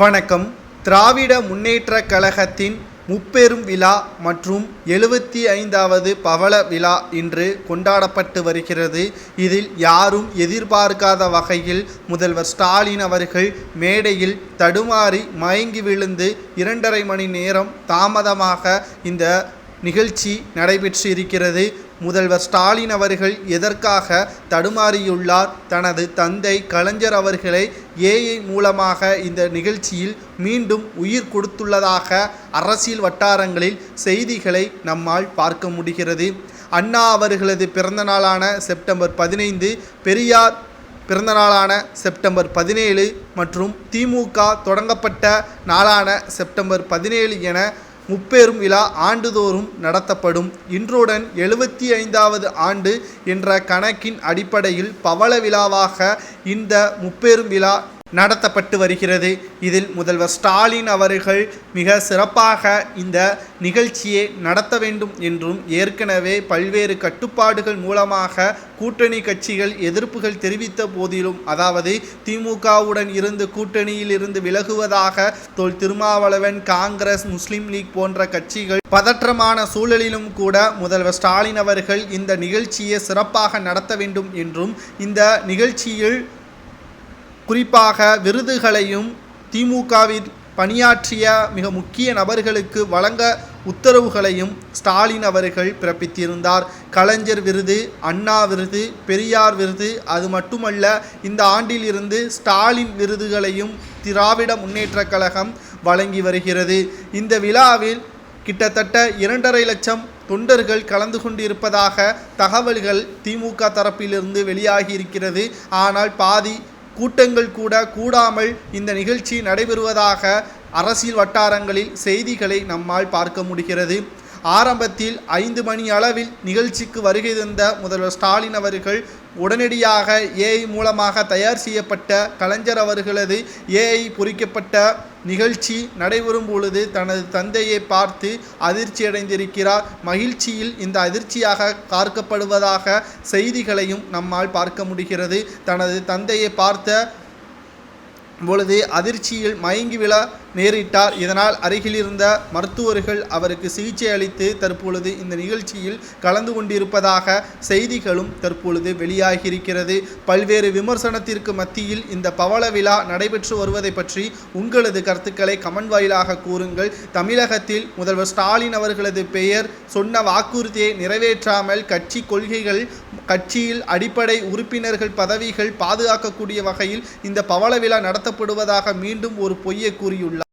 வணக்கம். திராவிட முன்னேற்ற கழகத்தின் முப்பெரும் விழா மற்றும் எழுபத்தி ஐந்தாவது பவள விழா இன்று கொண்டாடப்பட்டு வருகிறது. இதில் யாரும் எதிர்பார்க்காத வகையில் முதல்வர் ஸ்டாலின் அவர்கள் மேடையில் தடுமாறி மயங்கி விழுந்து இரண்டரை மணி நேரம் தாமதமாக இந்த நிகழ்ச்சி நடைபெற்று இருக்கிறது. முதல்வர் ஸ்டாலின் அவர்கள் எதற்காக தடுமாறியுள்ளார்? தனது தந்தை கலைஞர் அவர்களை ஏஐ மூலமாக இந்த நிகழ்ச்சியில் மீண்டும் உயிர் கொடுத்துள்ளதாக அரசியல் வட்டாரங்களில் செய்திகளை நம்மால் பார்க்க முடிகிறது. அண்ணா அவர்களது பிறந்தநாளான செப்டம்பர் பதினைந்து பெரியார் பிறந்தநாளான செப்டம்பர் பதினேழு மற்றும் திமுக தொடங்கப்பட்ட நாளான செப்டம்பர் பதினேழு என முப்பெரும் விழா ஆண்டுதோறும் நடத்தப்படும். இன்றுடன் எழுபத்தி ஐந்தாவது ஆண்டு என்ற கணக்கின் அடிப்படையில் பவள விழாவாக இந்த முப்பெரும் விழா நடத்தப்பட்டு வருகிறது. இதில் முதல்வர் ஸ்டாலின் அவர்கள் மிக சிறப்பாக இந்த நிகழ்ச்சியை நடத்த வேண்டும் என்றும் ஏற்கனவே பல்வேறு கட்டுப்பாடுகள் மூலமாக கூட்டணி கட்சிகள் எதிர்ப்புகள் தெரிவித்த போதிலும் அதாவது திமுகவுடன் இருந்து கூட்டணியில் இருந்து விலகுவதாக தொல் திருமாவளவன் காங்கிரஸ் முஸ்லீம் லீக் போன்ற கட்சிகள் பதற்றமான சூழலிலும் கூட முதல்வர் ஸ்டாலின் அவர்கள் இந்த நிகழ்ச்சியை சிறப்பாக நடத்த வேண்டும் என்றும் இந்த நிகழ்ச்சியில் குறிப்பாக விருதுகளையும் திமுகவில் பணியாற்றிய மிக முக்கிய நபர்களுக்கு வழங்க உத்தரவுகளையும் ஸ்டாலின் அவர்கள் பிறப்பித்திருந்தார். கலைஞர் விருது அண்ணா விருது பெரியார் விருது அது மட்டுமல்ல இந்த ஆண்டில் இருந்து ஸ்டாலின் விருதுகளையும் திராவிட முன்னேற்ற கழகம் வழங்கி வருகிறது. இந்த விழாவில் கிட்டத்தட்ட இரண்டரை லட்சம் தொண்டர்கள் கலந்து கொண்டிருப்பதாக தகவல்கள் திமுக தரப்பிலிருந்து வெளியாகி இருக்கிறது. ஆனால் பாதி கூட்டங்கள் கூட கூடாமல் இந்த நிகழ்ச்சி நடைபெறுவதாக அரசியல் வட்டாரங்களில் செய்திகளை நம்மால் பார்க்க முடிகிறது. ஆரம்பத்தில் ஐந்து மணி அளவில் நிகழ்ச்சிக்கு வருகை தந்த முதல்வர் ஸ்டாலின் அவர்கள் உடனடியாக ஏஐ மூலமாக தயார் செய்யப்பட்ட கலைஞர் அவர்களது ஏஐ பொறிக்கப்பட்ட நிகழ்ச்சி நடைபெறும் பொழுது தனது தந்தையை பார்த்து அதிர்ச்சி அடைந்திருக்கிறார். மகிழ்ச்சியில் இந்த அதிர்ச்சியாக பார்க்கப்படுவதாக செய்திகளையும் நம்மால் பார்க்க முடிகிறது. தனது தந்தையை பார்த்த பொழுது அதிர்ச்சியில் மயங்கி விழ நேரிட்டார். இதனால் அருகிலிருந்த மருத்துவர்கள் அவருக்கு சிகிச்சை அளித்து தற்பொழுது இந்த நிகழ்ச்சியில் கலந்து கொண்டிருப்பதாக செய்திகளும் தற்பொழுது வெளியாகியிருக்கிறது. பல்வேறு விமர்சனத்திற்கு மத்தியில் இந்த பவள விழா நடைபெற்று வருவதை பற்றி உங்களது கருத்துக்களை கமெண்ட் வாயிலாக கூறுங்கள். தமிழகத்தில் முதல்வர் ஸ்டாலின் அவர்களது பெயர் சொன்ன வாக்குறுதியை நிறைவேற்றாமல் கட்சி கொள்கைகள் கட்சியில் அடிப்படை உறுப்பினர்கள் பதவிகள் பாதுகாக்கக்கூடிய வகையில் இந்த பவள விழா நடத்தப்படுவதாக மீண்டும் ஒரு பொய்யை கூறியுள்ளார்.